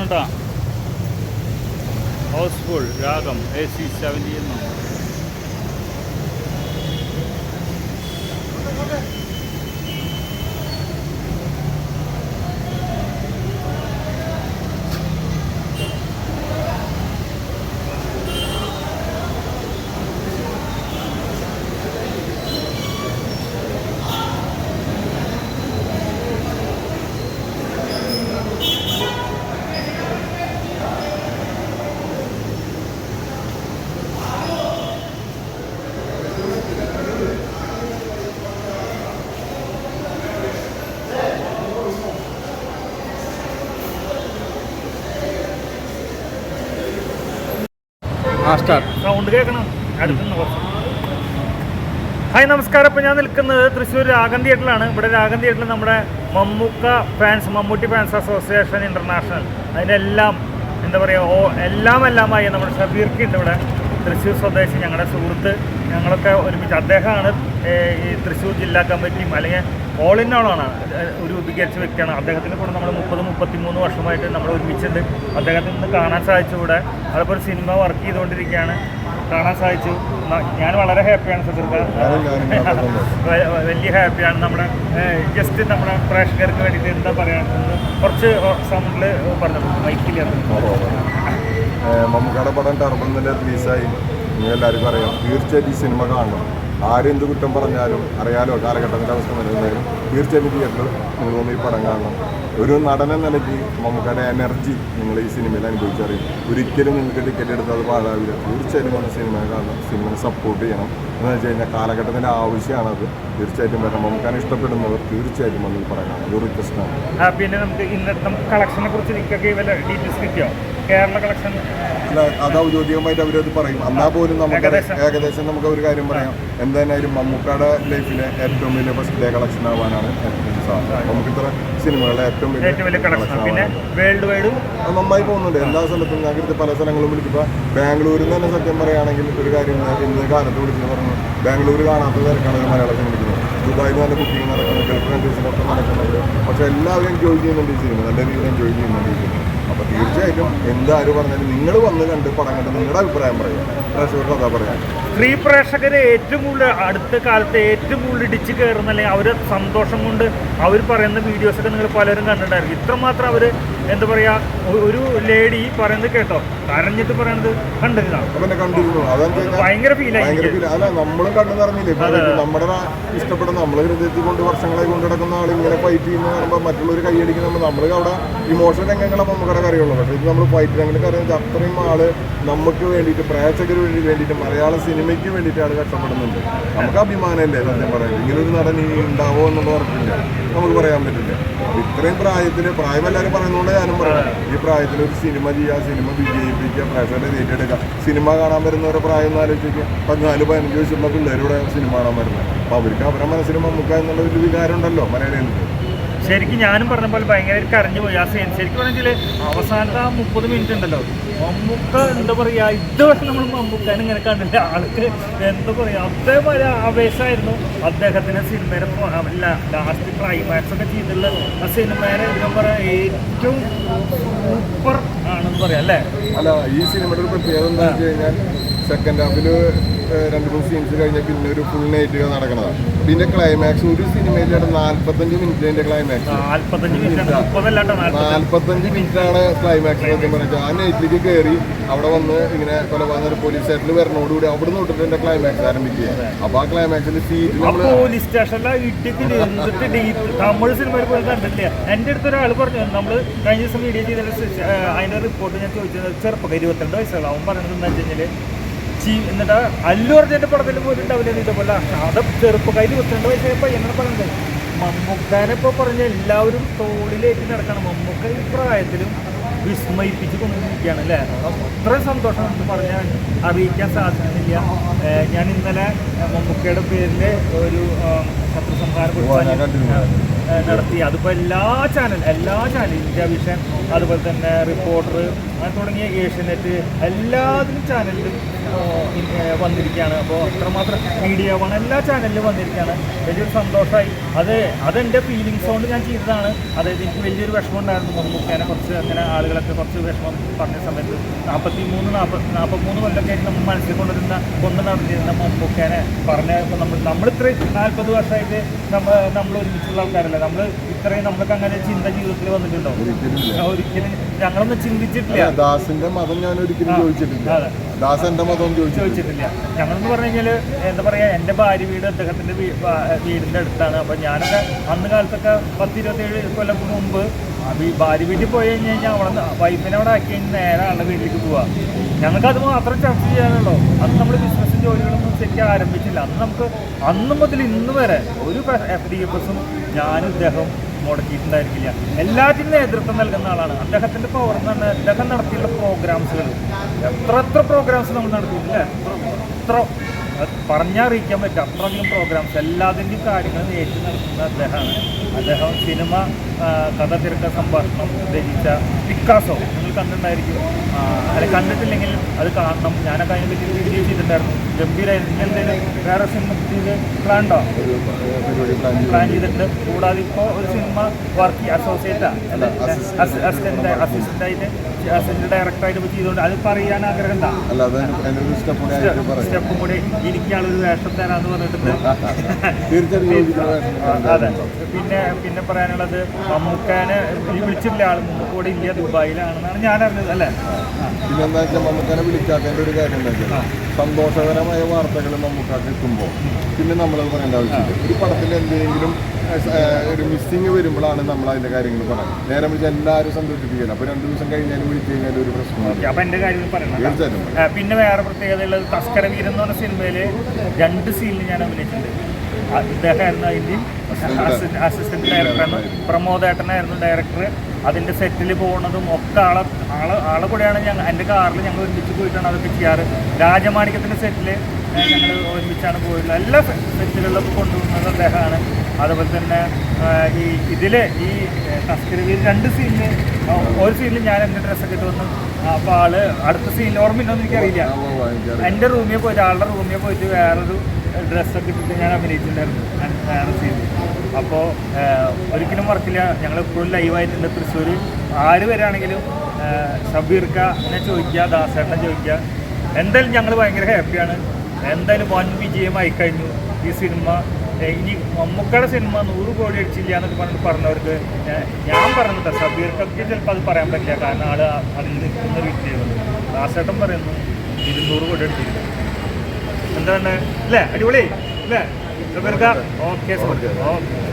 കേട്ടോ. Housefull Ragam A C seventy എന്നാണ് hi നമസ്കാരം. ഇപ്പം ഞാൻ നിൽക്കുന്നത് തൃശ്ശൂർ രാഗം തിയേറ്ററിലാണ്. ഇവിടെ രാഗം തിയേറ്ററിൽ നമ്മുടെ Mammookka fans Mammootty fans association international അതിനെല്ലാം എന്താ പറയുക ഓ എല്ലാം എല്ലാമായി നമ്മുടെ ഷബീർക്ക് ഉണ്ട് ഇവിടെ. തൃശ്ശൂർ സ്വദേശി ഞങ്ങളുടെ സുഹൃത്ത്. ഞങ്ങളൊക്കെ ഒരുമിച്ച് അദ്ദേഹമാണ് ഈ തൃശ്ശൂർ ജില്ലാ കമ്മിറ്റിയും അല്ലെങ്കിൽ ഓൾ ഇൻ ഓളാണ് ഒരു രൂപീകരിച്ച വ്യക്തിയാണ്. അദ്ദേഹത്തിന്റെ കൂടെ നമ്മൾ മുപ്പത് മുപ്പത്തി മൂന്ന് വർഷമായിട്ട് നമ്മൾ ഒരുമിച്ചുണ്ട് അദ്ദേഹത്തിൽ നിന്ന് കാണാൻ സാധിച്ചു ഇവിടെ. അതുപോലെ സിനിമ വർക്ക് ചെയ്തുകൊണ്ടിരിക്കുകയാണ്. കാണാൻ സാധിച്ചു. ഞാൻ വളരെ ഹാപ്പിയാണ് വ- വലിയ ഹാപ്പിയാണ് നമ്മുടെ ജസ്റ്റ് നമ്മുടെ പ്രേക്ഷകർക്ക് വേണ്ടിയിട്ട് എന്താ പറയുക കുറച്ച് സൗണ്ടിൽ പറഞ്ഞു? മൈക്കിൽ മമ്മൂക്കയുടെ പടം റിലീസായി എല്ലാവർക്കും അറിയാം. തീർച്ചയായിട്ടും ഈ സിനിമ കാണണം. ആരെന്ത് കുറ്റം പറഞ്ഞാലും അറിയാലോ കാലഘട്ടത്തിന്റെ അവസ്ഥ നിലനിന്നാലും തീർച്ചയായിട്ടും തിയേറ്ററിൽ നിങ്ങൾ വന്ന് ഈ പടം കാണണം. ഒരു നടനെ നിലയ്ക്ക് നമുക്കതിന്റെ എനർജി നിങ്ങൾ ഈ സിനിമയിൽ അനുഭവിച്ചറിയും. ഒരിക്കലും നിങ്ങൾക്ക് ടിക്കറ്റ് എടുത്താൽ അത് പാടാവില്ല തീർച്ചയായിട്ടും വന്ന് സിനിമ കാണണം. സിനിമയെ സപ്പോർട്ട് ചെയ്യണം. എന്ന് വെച്ച് കഴിഞ്ഞാൽ കാലഘട്ടത്തിന്റെ ആവശ്യമാണത്. തീർച്ചയായിട്ടും വരണം. മമ്മൂക്കാനെ ഇഷ്ടപ്പെടുന്നവർ തീർച്ചയായിട്ടും വന്ന് ഈ പടം കാണണം. ഒരു റിക്വസ്റ്റാണ് നമുക്ക് ഇന്നത്തെ കളക്ഷനെ കുറിച്ച് ഡീറ്റെയിൽസ് കിട്ടിയോ? കേരള കളക്ഷൻ അല്ല അത് ഔദ്യോഗികമായിട്ട് അവരത് പറയും. എന്നാൽ പോലും നമുക്ക് ഏകദേശം. നമുക്ക് ഒരു കാര്യം പറയാം. എന്തായാലും മമ്മൂക്കയുടെ ലൈഫിലെ ഏറ്റവും വലിയ ഫസ്റ്റ് ഡേ കളക്ഷൻ ആവാനാണ് നമുക്ക് ഇത്ര സിനിമകളുടെ ഏറ്റവും വലിയ കളക്ഷൻ പിന്നെ വേൾഡ് വൈഡും നന്നായി പോകുന്നുണ്ട്. എല്ലാ സ്ഥലത്തും ഞാൻ കരുതി പല സ്ഥലങ്ങളും വിളിക്കുമ്പോൾ ബാംഗ്ലൂരിൽ നിന്ന് തന്നെ സത്യം പറയുകയാണെങ്കിൽ ഒരു കാര്യം ഇന്ന് കാലത്ത് വിളിച്ചു പറഞ്ഞു. ബാംഗ്ലൂർ കാണാത്ത തിരക്കാണ് ഒരു മലയാളത്തിൽ വിളിക്കുന്നത് ദുബായിൽ നിന്ന് കുക്കിംഗ് നടക്കുന്നത് ഗൾഫ് കൺട്രീസിലൊക്കെ നടക്കുന്നത് പക്ഷേ എല്ലാവരും എൻജോയ് ചെയ്യുന്നുണ്ട് ഈ സിനിമ നല്ല രീതിയിൽ എൻജോയ് ചെയ്യുന്നുണ്ട് ഈ സിനിമ അപ്പോൾ തീർച്ചയായിട്ടും എന്താരും പറഞ്ഞാലും നിങ്ങൾ വന്ന് കണ്ട് പടം കണ്ട് നിങ്ങളുടെ അഭിപ്രായം പറയാം. പ്രേക്ഷകർക്ക് അതാ പറയാം. സ്ത്രീ പ്രേക്ഷകരെ ഏറ്റവും കൂടുതൽ അടുത്ത കാലത്ത് ഏറ്റവും കൂടുതൽ ഇടിച്ച് കയറുന്ന അല്ലെങ്കിൽ അവർ സന്തോഷം കൊണ്ട് അവർ പറയുന്ന വീഡിയോസൊക്കെ നിങ്ങൾ പലരും കണ്ടിട്ടുണ്ടായിരിക്കും ഇത്രമാത്രം അവർ എന്താ പറയുക ഒരു ലേഡി പറയുന്നത് കേട്ടോ കരഞ്ഞിട്ട് പറയണത് കണ്ടിരുന്നു. ഭയങ്കര ഫീലായി. അല്ല നമ്മളും കണ്ടു നിറഞ്ഞില്ലേ നമ്മുടെ ഇഷ്ടപ്പെടുന്ന നമ്മളെ ഹൃദയത്തിൽ കൊണ്ട് വർഷങ്ങളായി കൊണ്ട് നടക്കുന്ന ആൾ ഇങ്ങനെ ഫൈറ്റ് ചെയ്യുന്ന കാണുമ്പോൾ മറ്റുള്ളവർ കൈയടിക്കുന്ന. നമ്മൾ അവിടെ ഇമോഷണൽ രംഗങ്ങളെ നമുക്കവിടെ കറികളുള്ളൂ പക്ഷേ ഇത് നമ്മൾ ഫൈറ്റ് കറി വെച്ചാൽ അത്രയും ആൾ നമുക്ക് വേണ്ടിയിട്ട് പ്രേക്ഷകർ വേണ്ടി വേണ്ടിയിട്ട് മലയാള സിനിമയ്ക്ക് വേണ്ടിയിട്ട് ആൾ കഷ്ടപ്പെടുന്നുണ്ട്. നമുക്ക് അഭിമാനമല്ലേ സത്യം പറയാം ഇങ്ങനെ ഒരു നടൻ ഇനി ഉണ്ടാവോ എന്നുള്ള ഉറപ്പില്ല. നമുക്ക് പറയാൻ പറ്റില്ല. ഇത്രയും പ്രായത്തിൽ പ്രായം എല്ലാവരും പറയുന്നതുകൊണ്ട് ഞാനും പറയാം. ഈ പ്രായത്തിൽ ഒരു സിനിമ ചെയ്യുക സിനിമ വിജയിപ്പിക്കുക പ്രേക്ഷകരെ ഏറ്റെടുക്കുക സിനിമ കാണാൻ വരുന്നവരെ പ്രായം എന്ന് ആലോചിക്കുക പതിനാല് പതിനഞ്ച് വയസ്സുള്ള പിള്ളേരൂടെ സിനിമ കാണാൻ വരുന്നത്. അപ്പോൾ അവർക്ക് അവരുടെ മനസ്സിൽ മമ്മൂക്ക എന്നുള്ള ഒരു വികാരം ഉണ്ടല്ലോ മലയാളികൾക്ക്. ശരിക്കും ഞാനും പറഞ്ഞ പോലെ ഭയങ്കര കരഞ്ഞു പോയി. ആ സീൻ ശരിക്കും പറഞ്ഞാൽ അവസാനത്തെ ആ മുപ്പത് മിനിറ്റ് ഉണ്ടല്ലോ. മമ്മൂക്ക എന്താ പറയുക ഇതുവരെ നമ്മൾ മമ്മൂക്കാൻ ഇങ്ങനെ കണ്ടില്ല. ആൾക്ക് എന്താ പറയുക അതേപോലെ ആവേശമായിരുന്നു. അദ്ദേഹത്തിന് സിനിമയുടെ ലാസ്റ്റ് ക്ലൈമാക്സ് ഒക്കെ ചെയ്തിട്ടുള്ള ആ സിനിമയുടെ എന്താ പറയുക ഏറ്റവും സൂപ്പർ ആണെന്ന് പറയാം അല്ലേ? അല്ല ഈ സിനിമയുടെ പ്രത്യേകത എന്താ സെക്കൻഡ് ഹാഫിൽ രണ്ട് മൂന്ന് സീൻസ് കഴിഞ്ഞാൽ പിന്നെ ഒരു ഫുൾ നൈറ്റ് നടക്കണതാണ്. പിന്നെ ക്ലൈമാക്സ് ഒരു സിനിമയിലാണ് നാല്പത്തഞ്ച് മിനിറ്റിന്റെ ക്ലൈമാക്സ് നാല്പത്തഞ്ച് മിനിറ്റ് ആണ്. ക്ലൈമാക്സ് സത്യം പറഞ്ഞാൽ ആ നൈറ്റിലേക്ക് കയറി അവിടെ വന്ന് ഇങ്ങനെ കൊലപാതക പോലീസ് സ്റ്റേഷനിൽ വരണോടുകൂടി അവിടെ നിന്ന് തൊട്ടിട്ട് എന്റെ ക്ലൈമാക്സ് ആരംഭിക്കുക. അപ്പൊ ആ ക്ലൈമാക്സിൽ സീറ്റ് പോലീസ് സ്റ്റേഷനിലെ തമിഴ് സിനിമയിൽ പോയി കണ്ടിട്ടില്ല? എന്റെ അടുത്ത് ഒരാൾ പറഞ്ഞു നമ്മൾ കഴിഞ്ഞ ദിവസം വീഡിയോ ചെയ്തതിന് അതിന്റെ റിപ്പോർട്ട് ഞാൻ ചോദിച്ചത് ചെറുപ്പക്കാർ ഇരുപത്തിരണ്ട് വയസ്സുള്ള അവൻ പറഞ്ഞത് എന്താ വെച്ച് കഴിഞ്ഞാൽ എന്നിട്ട് അല്ലു അർജുന്റെ പടത്തിൽ പോയിട്ടുണ്ടാവില്ല ഇതേപോലെ. അത് ചെറുപ്പക്കാരി ഇരുപത്തിരണ്ട് വയസ്സായ പയ്യനാണ് പറയുന്നത് മമ്മൂക്കാനെ ഇപ്പോൾ പറഞ്ഞ എല്ലാവരും തോളിലേറ്റ് നടക്കണം. മമ്മൂക്ക ഈ പ്രായത്തിലും വിസ്മയിപ്പിച്ച് കൊണ്ടിരിക്കുകയാണ് അല്ലേ? അത്രയും സന്തോഷം എന്ന് പറഞ്ഞാൽ അറിയിക്കാൻ സാധിക്കുന്നില്ല. ഞാൻ ഇന്നലെ മമ്മൂക്കയുടെ പേരിൽ ഒരു നടത്തി. അതിപ്പോൾ എല്ലാ ചാനൽ എല്ലാ ചാനൽ ഇന്ത്യ വിഷൻ അതുപോലെ തന്നെ റിപ്പോർട്ടർ അങ്ങനെ തുടങ്ങിയ ഏഷ്യനെറ്റ് എല്ലാത്തിനും ചാനലിലും വന്നിരിക്കുകയാണ്. അപ്പോൾ അത്രമാത്രം മീഡിയ വൺ എല്ലാ ചാനലിലും വന്നിരിക്കുകയാണ്. വലിയൊരു സന്തോഷമായി അത് അതെന്റെ ഫീലിങ്സ് കൊണ്ട് ഞാൻ ചെയ്തതാണ്. അതായത് എനിക്ക് വലിയൊരു വിഷമം ഉണ്ടായിരുന്നു. മമ്മൂക്കാനെ കുറച്ച് അങ്ങനെ ആളുകളൊക്കെ കുറച്ച് വിഷമം പറഞ്ഞ സമയത്ത്. നാൽപ്പത്തി മൂന്ന് നാൽപ്പത്തി നാൽപ്പത്തിമൂന്ന് കൊല്ലൊക്കെ നമ്മൾ മനസ്സിൽ കൊണ്ടുവരുന്ന കൊണ്ട് നടത്തിയിരുന്ന മമ്മൂക്കാനെ പറഞ്ഞ നമ്മൾ ഇത്രയും നാൽപ്പത് വർഷമായിട്ട് നമ്മൾ നമ്മൾ ഒരുമിച്ചുള്ള ആൾക്കാരല്ലേ? നമ്മൾ ഇത്രയും നമ്മൾക്ക് അങ്ങനെ ചിന്ത ജീവിതത്തിൽ വന്നിട്ടുണ്ടോ? ഒരിക്കലും ഞങ്ങളൊന്നും ചിന്തിച്ചിട്ടില്ല. ദാസിന്റെ മതം ഞാൻ ഒരിക്കലും ചോദിച്ചിട്ടില്ല. ദാസന്റെ ദാസ് എന്റെ മതം ചോദിച്ചിട്ടില്ല. ഞങ്ങളെന്ന് പറഞ്ഞു കഴിഞ്ഞാൽ എന്താ പറയാ എന്റെ ഭാര്യ വീട് അദ്ദേഹത്തിന്റെ വീടിന്റെ അടുത്താണ്. അപ്പൊ ഞാനൊക്കെ അന്ന് കാലത്തൊക്കെ പത്ത് ഇരുപത്തേഴ് കൊല്ലം മുമ്പ് ആ ഈ ഭാര്യ വീട്ടിൽ പോയി കഴിഞ്ഞ് കഴിഞ്ഞാൽ അവിടെ വൈഫിനെ അവിടെ ആക്കി കഴിഞ്ഞ് നേരെ ആളുടെ വീട്ടിലേക്ക് പോവാം. ഞങ്ങൾക്ക് അത് മാത്രം ചർച്ച ചെയ്യാനുള്ളൂ. അത് നമ്മൾ ബിസിനസ് ജോലികളൊന്നും ശരിക്കും ആരംഭിച്ചില്ല. അന്ന് നമുക്ക് അന്ന് മുതൽ ഇന്ന് വരെ ഒരു എഫ് ഡി എഫ് എസും ഞാനും ഇദ്ദേഹം മുടക്കിയിട്ടുണ്ടായിരിക്കില്ല. എല്ലാത്തിനും നേതൃത്വം നൽകുന്ന ആളാണ്. അദ്ദേഹത്തിന്റെ പവർ എന്ന് പറഞ്ഞാൽ അദ്ദേഹം നടത്തിയുള്ള പ്രോഗ്രാംസുകൾ എത്ര എത്ര പ്രോഗ്രാംസ് നമ്മൾ നടത്തിയിട്ടില്ല. എത്ര പറഞ്ഞറിയിക്കാൻ പറ്റും. അത്രയധികം പ്രോഗ്രാംസ് എല്ലാത്തിന്റെയും കാര്യങ്ങൾ ഏറ്റു നടത്തുന്ന അദ്ദേഹമാണ്. അദ്ദേഹം സിനിമ കഥ തിരക്ക സംഭാഷണം രചിച്ച പിക്കാസോ നിങ്ങൾ കണ്ടിട്ടുണ്ടായിരിക്കും. അല്ലെ കണ്ടിട്ടില്ലെങ്കിൽ അത് കാണണം. ഞാനൊക്കെ അതിനെ പറ്റി വീഡിയോ ചെയ്തിട്ടുണ്ടായിരുന്നു. ഗംഭീരമായിരുന്നു ഇനി എന്തെങ്കിലും വേറെ സിനിമ പ്ലാൻ ഉണ്ടോ? പ്ലാൻ ചെയ്തിട്ടുണ്ട്. കൂടാതെ ഇപ്പോൾ ഒരു സിനിമ വർക്ക് അസോസിയേറ്റാണ് അസിസ്റ്റന്റ് assistant. ഡയറക്ടറായിട്ട് ചെയ്തുകൊണ്ട് അത് പറയാൻ ആഗ്രഹം എന്താ? സ്റ്റെപ്പ് കൂടെ എനിക്കാളൊരു വേഷം തരാന്ന് പറഞ്ഞിട്ടുണ്ട്. അതെ. പിന്നെ പിന്നെ പറയാനുള്ളത് മമ്മൂക്കാനെ ഈ വിളിച്ചിട്ടില്ല? ആൾ മുമ്പ് കൂടെ ഇല്ല ദുബായിലാണെന്നാണ് ഞാൻ അറിഞ്ഞത് അല്ലേ പിന്നെന്താ വെച്ചാൽ മമ്മൂക്കാനെ വിളിക്കാത്തതിന്റെ ഒരു കാര്യം എന്താ വെച്ചാൽ സന്തോഷകരമായ വാർത്തകൾ നമുക്ക് കിട്ടുമ്പോൾ പിന്നെ നമ്മളത് പറയേണ്ട ആവശ്യമില്ല. ഒരു പടത്തിൽ എന്തെങ്കിലും ഒരു മിസ്സിങ് വരുമ്പോഴാണ് നമ്മൾ അതിന്റെ കാര്യങ്ങൾ പറയുന്നത്. നേരെ വിളിച്ച് എല്ലാവരും സന്തോഷിപ്പിക്കുന്നത് അപ്പൊ രണ്ടു ദിവസം കഴിഞ്ഞാൽ വിളിച്ചു കഴിഞ്ഞാൽ ഒരു പ്രശ്നമാണ് ഓക്കെ എന്റെ പറയണം. പിന്നെ വേറെ പ്രത്യേകത ഉള്ളത് തസ്കര വീരൻ എന്ന് പറഞ്ഞ സിനിമയിൽ രണ്ട് സീനിൽ ഞാൻ അഭിനയിച്ചിട്ടുണ്ട്. എന്ന അതിന്റെ അസിസ്റ്റന്റ് ഡയറക്ടറാണ് പ്രമോദേട്ടനായിരുന്നു ഡയറക്ടർ അതിന്റെ സെറ്റിൽ പോകുന്നതും ഒക്കെ ആളെ ആളെ ആളെ കൂടെയാണ് ഞങ്ങൾ എന്റെ കാറിൽ ഞങ്ങൾ ഒരുമിച്ച് പോയിട്ടാണ് അതൊക്കെ ചെയ്യാറ്. രാജമാണിക്യത്തിന്റെ സെറ്റിൽ ഞങ്ങൾ ഒരുമിച്ചാണ് പോയിട്ടുള്ളത് എല്ലാ സെറ്റുകളിലൊക്കെ കൊണ്ടുപോകുന്നത് അദ്ദേഹമാണ്. അതുപോലെ തന്നെ ഈ ഇതിൽ ഈ തസ്കരവിയിൽ രണ്ട് സീനിൽ ഒരു സീനിൽ ഞാൻ എന്റെ ഡ്രസ്സൊക്കെ ഇട്ട് വന്നു. അപ്പോൾ ആൾ അടുത്ത സീനിൽ ഓർമ്മയില്ലെന്ന് എനിക്കറിയില്ല. എന്റെ റൂമിൽ പോയിട്ട് ആളുടെ റൂമിൽ പോയിട്ട് വേറൊരു ഡ്രസ്സൊക്കെ ഇട്ടിട്ട് ഞാൻ അഭിനയിച്ചിട്ടുണ്ടായിരുന്നു. ഞാൻ വേറെ സീനിൽ അപ്പോൾ ഒരിക്കലും മറക്കില്ല. ഞങ്ങൾ എപ്പോഴും ലൈവായിട്ടുണ്ട് തൃശ്ശൂർ ആര് വരാണെങ്കിലും ഷബീർക്ക എന്നെ ചോദിക്കുക ദാസേട്ടനെ ചോദിക്കുക എന്തായാലും ഞങ്ങൾ ഭയങ്കര ഹാപ്പിയാണ് എന്തായാലും വൻ വിജയമായി കഴിഞ്ഞു. ഈ സിനിമ ഇനി മമ്മൂക്കയുടെ സിനിമ നൂറ് കോടി അടിച്ചില്ല എന്നൊക്കെ പറഞ്ഞിട്ട് പറഞ്ഞവർക്ക് ഞാൻ- പറഞ്ഞിട്ട് സബീർക്കൊക്കെ ചിലപ്പോൾ അത് പറയാൻ പറ്റില്ല. കാരണം ആൾ അതിൽ നിൽക്കുന്ന ഒരു ദാസേട്ടൻ പറയുന്നു ഇരുന്നൂറ് കോടി അടിച്ചില്ല. എന്താണ്? അല്ലേ? അടിപൊളി. അല്ലേ? സബീർക്ക? Okay okay.